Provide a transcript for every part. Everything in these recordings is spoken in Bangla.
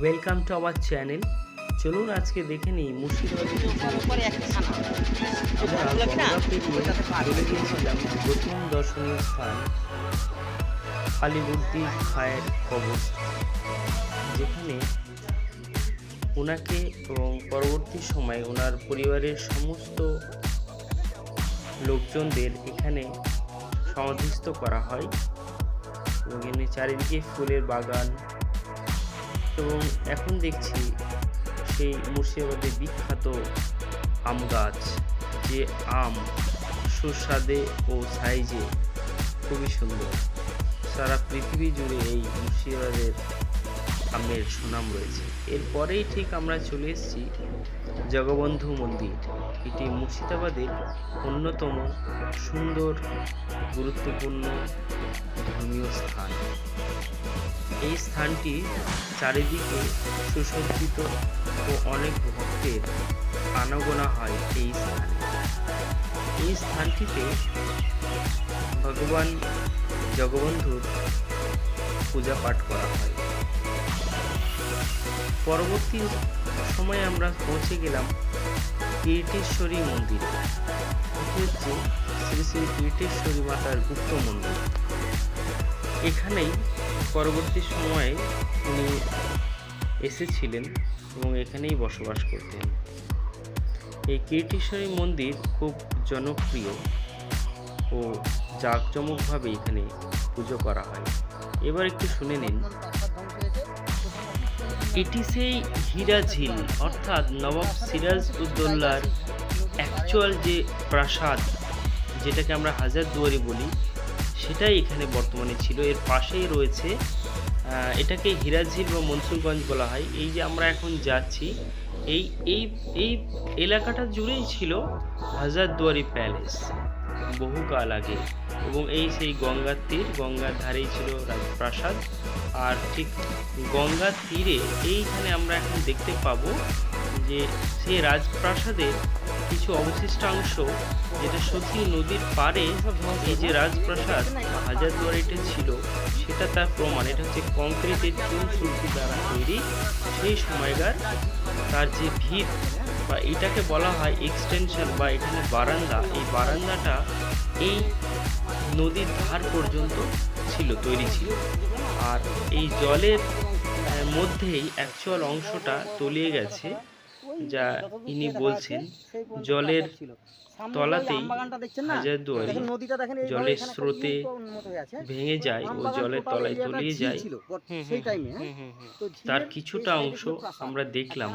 ওয়েলকাম টু আওয়ার চ্যানেল চলুন আজকে দেখে নিই মুর্শিদাবাদের। চলে গিয়েছিলাম প্রথম দর্শনীয় স্থান খায়ের কবর যেখানে ওনাকে এবং পরবর্তী সময়ে ওনার পরিবারের সমস্ত লোকজনদের এখানে সমাধিস্থ করা হয়। এবং এখানে চারিদিকে ফুলের বাগান এবং এখন দেখছি সেই মুর্শিদাবাদের বিখ্যাত আম গাছ, যে আম সুস্বাদে ও সাইজে খুবই সুন্দর। সারা পৃথিবী জুড়ে এই মুর্শিদাবাদের আমের সুনাম রয়েছে। এরপরেই ঠিক আমরা চলে এসেছি জগবন্ধু মন্দির। এটি মুর্শিদাবাদের অন্যতম সুন্দর, গুরুত্বপূর্ণ, ধর্মীয় স্থান। এই স্থানটি চারিদিকে সুসজ্জিত ও অনেক ভক্তের আনাগোনা হয় এই স্থানে। এই স্থানটিতে ভগবান জগবন্ধুর পূজা পাঠ করা হয়। পরবর্তী সময়ে আমরা পৌঁছে গেলাম কীর্তেশ্বরী মন্দিরে। এটি হচ্ছে শ্রী শ্রী কীর্তেশ্বরী মাতার গুপ্ত মন্দির। এখানেই পরবর্তী সময়ে উনি এসেছিলেন এবং এখানেই বসবাস করতেন। এই কীর্তিশ্বরী মন্দির খুব জনপ্রিয় ও জাঁকজমকভাবে এখানে পুজো করা হয়। এবার একটু শুনে নিন এটি সেই হীরা ঝিল, অর্থাৎ নবাব সিরাজ উদ্দৌলার অ্যাকচুয়াল যে প্রাসাদ, যেটাকে আমরা হাজার দুয়ারি বলি, সেটাই এখানে বর্তমানে ছিল। এর পাশেই রয়েছে এটাকে হীরাঝিল বা মনসুরগঞ্জ বলা হয়। এই যে আমরা এখন যাচ্ছি, এই এই এই এলাকাটা জুড়েই ছিল হাজারদুয়ারি প্যালেস বহুকাল আগে। এবং এই সেই গঙ্গার তীর, গঙ্গার ধারেই ছিল রাজপ্রাসাদ আর ঠিক গঙ্গার তীরে এইখানে আমরা এখন দেখতে পাবো যে সেই রাজপ্রাসাদের কিছু অবশিষ্টাংশ যেটা সত্যি নদীর পাড়ে এই যে রাজপ্রাসাদ হাজারদুয়ারিটা ছিল, সেটা তার প্রমাণ। এটা হচ্ছে কংক্রিটের চুন সুরকি দ্বারা তৈরি। সেই সময়কার তার যে ভিত বা এটাকে বলা হয় এক্সটেনশন বা এখানে বারান্দা। এই বারান্দাটা এই নদীর ধার পর্যন্ত ছিল তৈরি ছিল। আর এই জলের মধ্যেই অ্যাকচুয়াল অংশটা তলিয়ে গেছে যা ইনি বলছেন জলের তলাতেই হাজারদুয়ারি জলের স্রোতে ভেঙে যায় ও জলের তলায় তলিয়ে যায়। তার কিছুটা অংশ আমরা দেখলাম।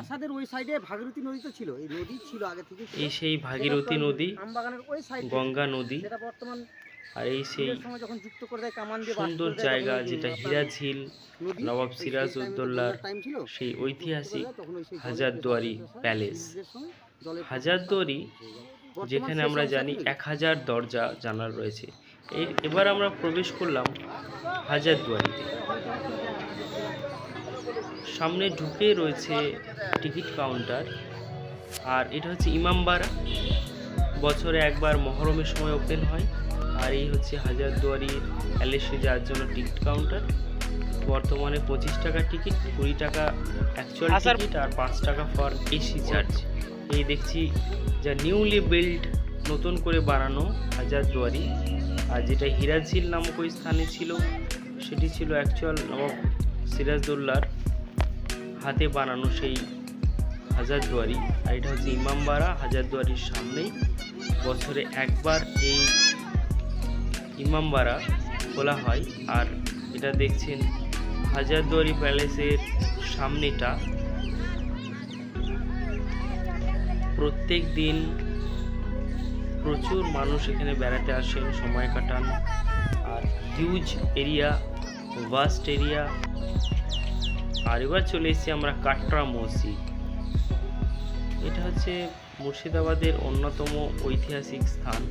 এই সেই ভাগীরথী নদী গঙ্গা নদী। আর এই সেই সুন্দর জায়গা যেটা হীরা ঝিল নবাব ওই সিরাজ সেই ঐতিহাসিক হাজারদুয়ারি প্যালেস। হাজারদুয়ারি যেখানে আমরা জানি এক হাজার দরজা জানার রয়েছে। এবার আমরা প্রবেশ করলাম হাজারদুয়ারিতে। সামনে ঢুকে রয়েছে টিকিট কাউন্টার আর এটা হচ্ছে ইমামবাড়া। বছরে একবার মহরমের সময় ওপেন হয়। আর এই হচ্ছে হাজারদুয়ারির প্যালেসে যাওয়ার জন্য টিকিট কাউন্টার। বর্তমানে পঁচিশ টাকা টিকিট কুড়ি টাকা অ্যাকচুয়াল আসার- টিকিট আর পাঁচ টাকা ফর এসি চার্জ এই দেখছি যা নিউলি বিল্ড নতুন করে বানানো হাজারদুয়ারি আর যেটা হিরাঝিল নামক ওই স্থানে ছিল সেটি ছিল অ্যাকচুয়াল নবাব সিরাজদৌল্লার হাতে বানানো সেই হাজারদুয়ারি আর এটা হচ্ছে ইমামবাড়া হাজারদুয়ারির সামনেই। বছরে একবার এই ইমামবাড়া খোলা হয় আর এটা দেখছেন হাজারদুয়ারি প্যালেসের সামনেটা। প্রত্যেক দিন প্রচুর মানুষ এখানে বেড়াতে আসেন, সময় কাটান। আর হিউজ এরিয়া ভাস্ট এরিয়া আর এবার চলে এসেছি আমরা কাটরা মসজিদ। এটা হচ্ছে মুর্শিদাবাদের অন্যতম ঐতিহাসিক স্থান।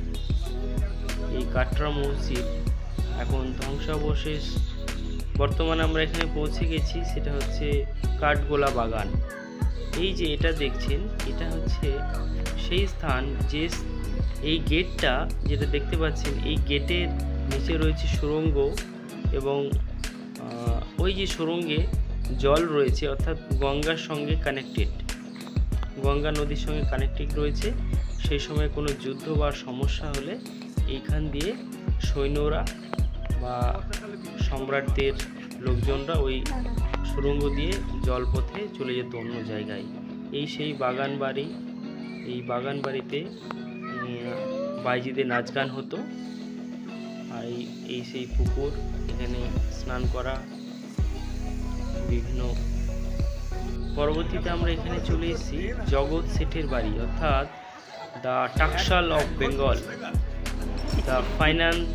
এই কাটরা মসজিদ। এখন ধ্বংসাবশেষ। বর্তমানে আমরা এখানে পৌঁছে গেছি, সেটা হচ্ছে কাঠগোলা বাগান। এই যে এটা দেখছেন, এটা হচ্ছে সেই স্থান যে এই গেটটা যেটা দেখতে পাচ্ছেন, এই গেটের নিচে রয়েছে সুরঙ্গ এবং ওই যে সুরঙ্গে জল রয়েছে, অর্থাৎ গঙ্গার সঙ্গে কানেক্টেড গঙ্গা নদীর সঙ্গে কানেক্টেড রয়েছে। সেই সময় কোনো যুদ্ধ বা সমস্যা হলে এইখান দিয়ে সৈন্যরা বা সম্রাটদের লোকজনরা ওই সুড়ঙ্গ দিয়ে জলপথে চলে যেত অন্য জায়গায়। এই সেই বাগান বাড়ি, এই বাগান বাড়িতে বাইজিদের নাচ গান হতো। আর এই এই সেই পুকুর, এখানে স্নান করা, বিভিন্ন পরবর্তীতে আমরা এখানে চলে এসেছি জগৎ শেঠের বাড়ি, অর্থাৎ the টাকশাল of Bengal. The finance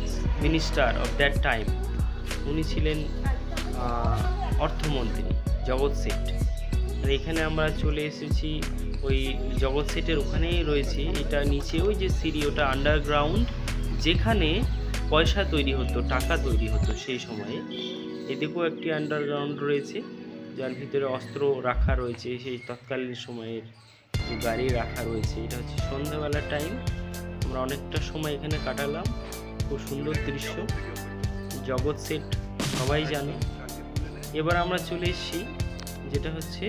minister of that time উনি ছিলেন অর্থমন্ত্রী, জগৎ শেঠ। আর এখানে আমরা চলে এসেছি, ওই জগৎ সেটের ওখানেই রয়েছে। এটা নিচে ওই যে সিঁড়ি, ওটা আন্ডারগ্রাউন্ড যেখানে পয়সা তৈরি হতো, টাকা তৈরি হতো সেই সময়ে। এদিকেও একটি আন্ডারগ্রাউন্ড রয়েছে, যার ভিতরে অস্ত্র রাখা রয়েছে, সেই তৎকালীন সময়ের গাড়ি রাখা রয়েছে, এটা হচ্ছে সন্ধ্যাবেলার টাইম আমরা অনেকটা সময় এখানে কাটালাম। খুব সুন্দর দৃশ্য। জগৎ সেট, সবাই জানে। এবার আমরা চলে এসেছি, যেটা হচ্ছে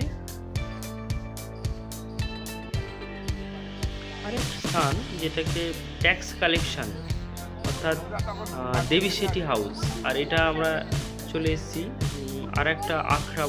আরেক স্থান, যেটাকে ট্যাক্স কালেকশন অর্থাৎ দেবী সিটি হাউস আর এটা আমরা চলে এসেছি আর একটা আখড়া